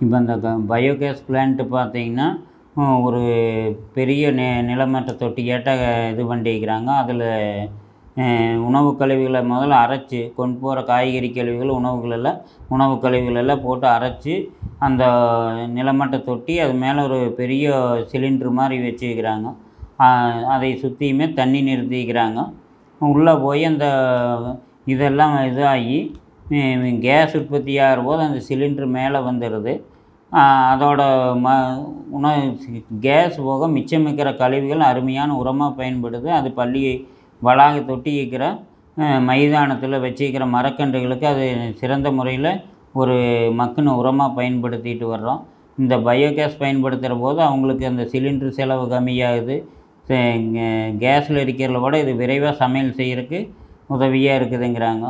இப்போ அந்த க பயோகேஸ் பிளான்ட்டு பார்த்தீங்கன்னா ஒரு பெரிய நி நிலமட்ட தொட்டியாட்ட இது பண்ணிக்கிறாங்க அதில் உணவு கழிவுகளை முதல்ல அரைச்சி கொண்டு போகிற காய்கறி கழிவுகள் உணவுகளெல்லாம் உணவு கழிவுகளெல்லாம் போட்டு அரைச்சி அந்த நிலமட்ட தொட்டி அது மேலே ஒரு பெரிய சிலிண்ட்ரு மாதிரி வச்சுக்கிறாங்க அதை சுற்றியுமே தண்ணி நிறுத்திக்கிறாங்க. உள்ளே போய் அந்த இதெல்லாம் இதாகி கேஸ் உற்பத்தியாகிற போது அந்த சிலிண்ட்ரு மேலே வந்துடுது. அதோட ம உணவு கேஸ் போக மிச்சம் இருக்கிற கழிவுகள் அருமையான உரமாக பயன்படுது. அது பள்ளி வளாக தொட்டி இருக்கிற மைதானத்தில் வச்சுக்கிற மரக்கன்றுகளுக்கு அது சிறந்த முறையில் ஒரு மக்குன உரமாக பயன்படுத்திட்டு வர்றோம். இந்த பயோகேஸ் பயன்படுத்துகிற போது அவங்களுக்கு அந்த சிலிண்ட்ரு செலவு கம்மியாகுது. கேஸில் இருக்கிறத விட இது விரைவாக சமையல் செய்கிறக்கு உதவியாக இருக்குதுங்கிறாங்க.